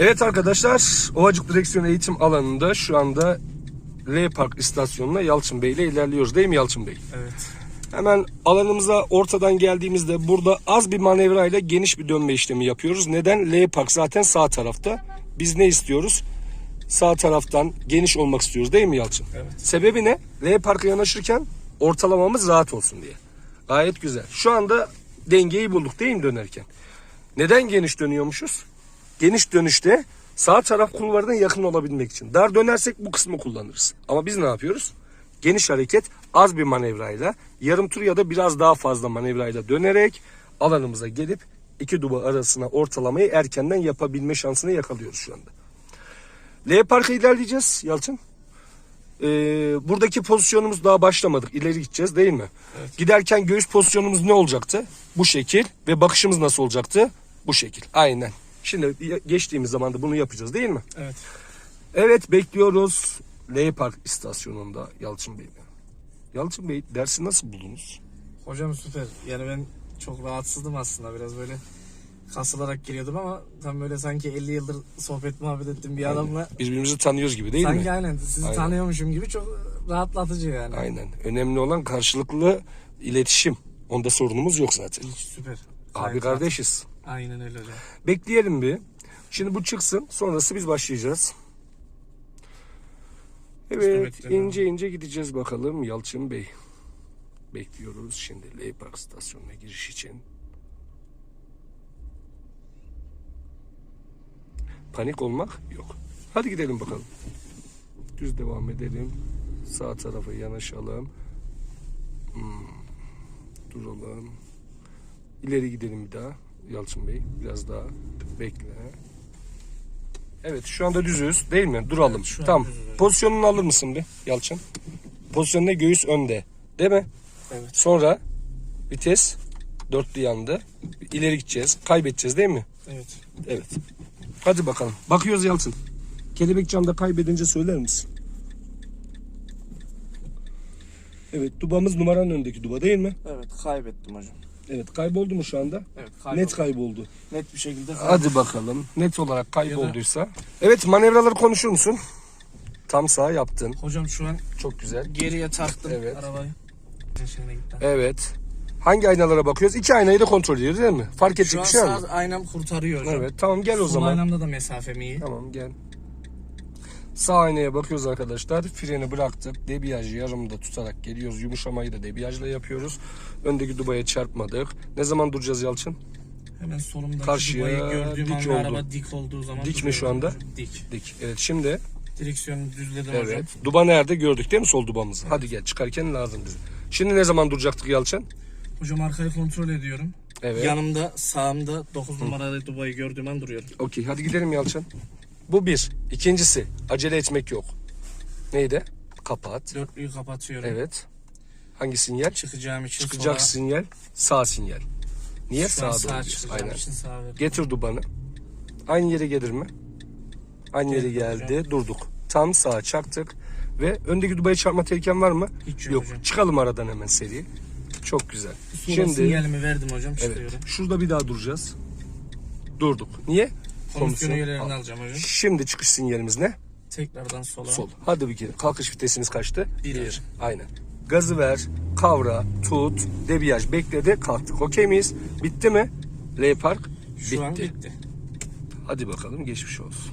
Evet arkadaşlar, Ovacık Direksiyon Eğitim Alanı'nda şu anda L Park istasyonuna Yalçın Bey ile ilerliyoruz değil mi Yalçın Bey? Evet. Hemen alanımıza ortadan geldiğimizde burada az bir manevra ile geniş bir dönme işlemi yapıyoruz. Neden? L Park zaten sağ tarafta. Biz ne istiyoruz? Sağ taraftan geniş olmak istiyoruz değil mi Yalçın? Evet. Sebebi ne? L Park'a yanaşırken ortalamamız rahat olsun diye. Gayet güzel. Şu anda dengeyi bulduk değil mi dönerken? Neden geniş dönüyormuşuz? Geniş dönüşte sağ taraf kulvarına yakın olabilmek için. Dar dönersek bu kısmı kullanırız. Ama biz ne yapıyoruz? Geniş hareket az bir manevrayla yarım tur ya da biraz daha fazla manevrayla dönerek alanımıza gelip iki duba arasına ortalamayı erkenden yapabilme şansını yakalıyoruz şu anda. L parka ilerleyeceğiz Yalçın. Ee, buradaki pozisyonumuz daha başlamadık. İleri gideceğiz değil mi? Giderken göğüs pozisyonumuz ne olacaktı? Bu şekil ve bakışımız nasıl olacaktı? Bu şekil. Aynen. Şimdi geçtiğimiz zaman da bunu yapacağız değil mi? Evet. Evet bekliyoruz. L Park istasyonunda Yalçın Bey. Yalçın Bey dersi nasıl buldunuz? Hocam süper. Yani ben çok rahatsızdım aslında. Biraz böyle kasılarak giriyordum ama tam böyle sanki 50 yıldır sohbet muhabbet ettiğim bir adamla Birbirimizi tanıyoruz gibi değil sanki mi? aynen sizi Aynen. tanıyormuşum gibi çok rahatlatıcı yani. Aynen. Önemli olan karşılıklı iletişim. Onda sorunumuz yok zaten. Hiç süper. Abi rahat. kardeşiz. Aynen öyle hocam. Bekleyelim bir. Şimdi bu çıksın. Sonrası biz başlayacağız. Evet. ince ince gideceğiz bakalım Yalçın Bey. Bekliyoruz şimdi L Park istasyonuna giriş için. Panik olmak yok. Hadi gidelim bakalım. Düz devam edelim. Sağ tarafa yanaşalım. Hmm. Duralım. İleri gidelim bir daha. Yalçın Bey biraz daha bekle. Evet şu anda düzüz değil mi? Duralım. Evet, şu an tamam. düzüz. Pozisyonunu alır mısın bir Yalçın? Pozisyon ne? Göğüs önde. Değil mi? Evet. Sonra vites dörtlü yandı. İleri gideceğiz. Kaybedeceğiz değil mi? Evet. Evet. Hadi bakalım. Bakıyoruz Yalçın. Kelebek camda kaybedince söyler misin? Evet dubamız numaranın önündeki duba değil mi? Evet kaybettim hocam. Evet kayboldu mu şu anda? Evet Net kayboldu. Net bir şekilde Hadi bakalım. Net olarak kaybolduysa. Evet manevraları konuşur musun? Tam sağ yaptın. Hocam şu an Çok güzel. geriye taktım Evet. arabayı. Evet. Hangi aynalara bakıyoruz? İki aynayı da kontrol ediyoruz değil mi? Fark edecek Şu an bir şey var sağ mı? aynam kurtarıyor hocam. Evet tamam gel o Sol zaman. aynamda da mesafem iyi. Tamam gel. Sağ aynaya bakıyoruz arkadaşlar. Freni bıraktık. Debriyajı yarımda tutarak geliyoruz. Yumuşamayı da debriyajla yapıyoruz. Öndeki dubaya çarpmadık. Ne zaman duracağız Yalçın? Hemen solumdaki Karşıya dubayı gördüğüm dik anda oldu. araba dik olduğu zaman Dik mi şu anda? hocam. Dik. Dik. Evet şimdi Direksiyonu düzledim hocam. evet. Duba nerede gördük değil mi sol dubamızı? Hadi gel çıkarken lazım bize. Şimdi ne zaman duracaktık Yalçın? Hocam arkayı kontrol ediyorum. Evet. Yanımda sağımda 9 numaralı dubayı gördüğüm an duruyorum. Okey hadi gidelim Yalçın. Bu bir. İkincisi acele etmek yok. Neydi? Kapat. Dörtlüyü kapatıyorum. Evet. Hangi sinyal? Çıkacağım için Çıkacak sola. sinyal. Sağ sinyal. Niye Şu sağa doğru? çıkacağım Aynen. için sağa veriyorum. Getir dubanı. Aynı yere gelir mi? Aynı yere Geldi geldi. Durduk. Tam sağa çaktık. Ve öndeki dubaya çarpma tehliken var mı? Hiç yok hocam. Çıkalım aradan hemen seri. Çok güzel. Sola Şimdi sinyalimi verdim hocam evet. çıkıyorum. Şurada bir daha duracağız. Durduk. Niye? Komisyon Al. alacağım hocam. Şimdi çıkış sinyalimiz ne? Tekrardan sola. Sol. Hadi bir kere. Kalkış vitesiniz kaçtı? Bir hocam. Aynen. Gazı ver, kavra, tut, debriyaj bekledi, kalktık. Okey miyiz? Bitti mi? L Park Şu bitti. an bitti. Hadi bakalım geçmiş olsun.